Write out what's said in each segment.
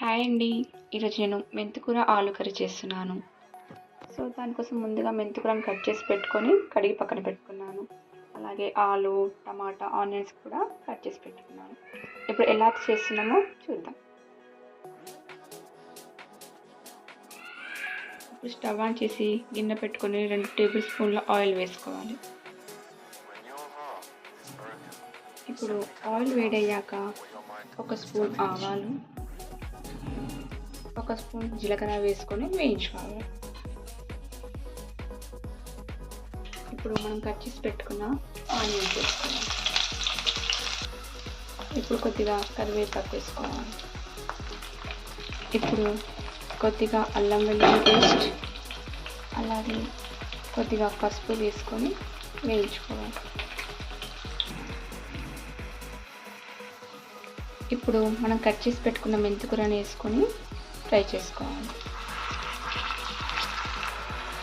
Hi అండి. ఈరోజు నేను మెంతికూర ఆలు కర్రీ చేస్తున్నాను. సో దానికోసం ముందుగా మెంతికూరను కట్ చేసి పెట్టుకొని కడిగి పక్కన పెట్టుకున్నాను. అలాగే ఆలు టమాటా ఆనియన్స్ కూడా కట్ చేసి పెట్టుకున్నాను. ఇప్పుడు ఎలా చేస్తున్నామో చూద్దాం. ఇప్పుడు స్టవ్ ఆన్ చేసి గిన్నె పెట్టుకొని రెండు టేబుల్ స్పూన్ల ఆయిల్ వేసుకోవాలి. ఇప్పుడు ఆయిల్ వేడయ్యాక ఒక స్పూన్ ఆవాలు ఒక స్పూన్ జీలకర్ర వేసుకొని వేయించుకోవాలి ఇప్పుడు మనం కట్ చేసి పెట్టుకున్న ఆనియన్స్ వేసుకోవాలి ఇప్పుడు కొద్దిగా కరివేపాకు వేసుకోవాలి ఇప్పుడు కొద్దిగా అల్లం వెల్లుల్లి పేస్ట్ అలాగే కొద్దిగా పసుపు వేసుకొని వేయించుకోవాలి ఇప్పుడు మనం కట్ చేసి పెట్టుకున్న మెంతికూరని వేసుకొని ఫ్రై చేసుకోవాలి.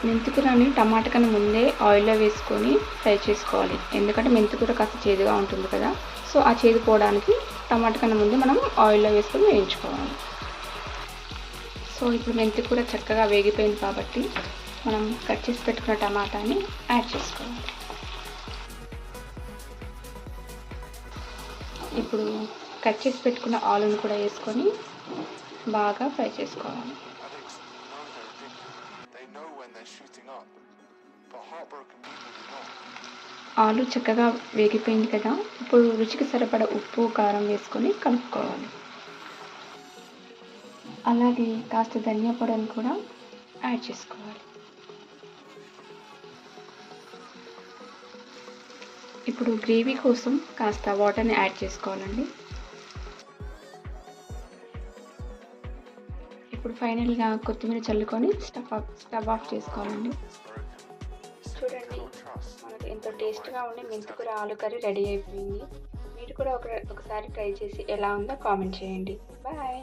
మెంతికూరని టమాటా కన్నా ముందే ఆయిల్లో వేసుకొని ఫ్రై చేసుకోవాలి. ఎందుకంటే మెంతికూర కాస్త చేదుగా ఉంటుంది కదా. సో ఆ చేదు పోవడానికి టమాటా కన్నా ముందే మనం ఆయిల్లో వేసుకొని వేయించుకోవాలి. సో ఇప్పుడు మెంతికూర చక్కగా వేగిపోయింది కాబట్టి మనం కట్ చేసి పెట్టుకున్న టమాటాని యాడ్ చేసుకోవాలి. ఇప్పుడు కట్ చేసి పెట్టుకున్న ఆలుని కూడా వేసుకొని బాగా ఫ్రై చేసుకోవాలి. ఆలు చక్కగా వేగిపోయింది కదా ఇప్పుడు రుచికి సరిపడ ఉప్పు కారం వేసుకొని కలుపుకోవాలి. అలాగే కాస్త ధనియా పొడిని కూడా యాడ్ చేసుకోవాలి. ఇప్పుడు గ్రేవీ కోసం కాస్త వాటర్ని యాడ్ చేసుకోవాలండి. ఇప్పుడు ఫైనల్గా కొత్తిమీర చల్లుకొని స్టవ్ ఆఫ్ స్టవ్ ఆఫ్ చేసుకోవాలండి. చూడండి మనకు ఎంతో టేస్ట్గా ఉండే మెంతికూర ఆలు కర్రీ రెడీ అయిపోయింది. మీరు కూడా ఒక ఒకసారి ట్రై చేసి ఎలా ఉందో కామెంట్ చేయండి. బాయ్.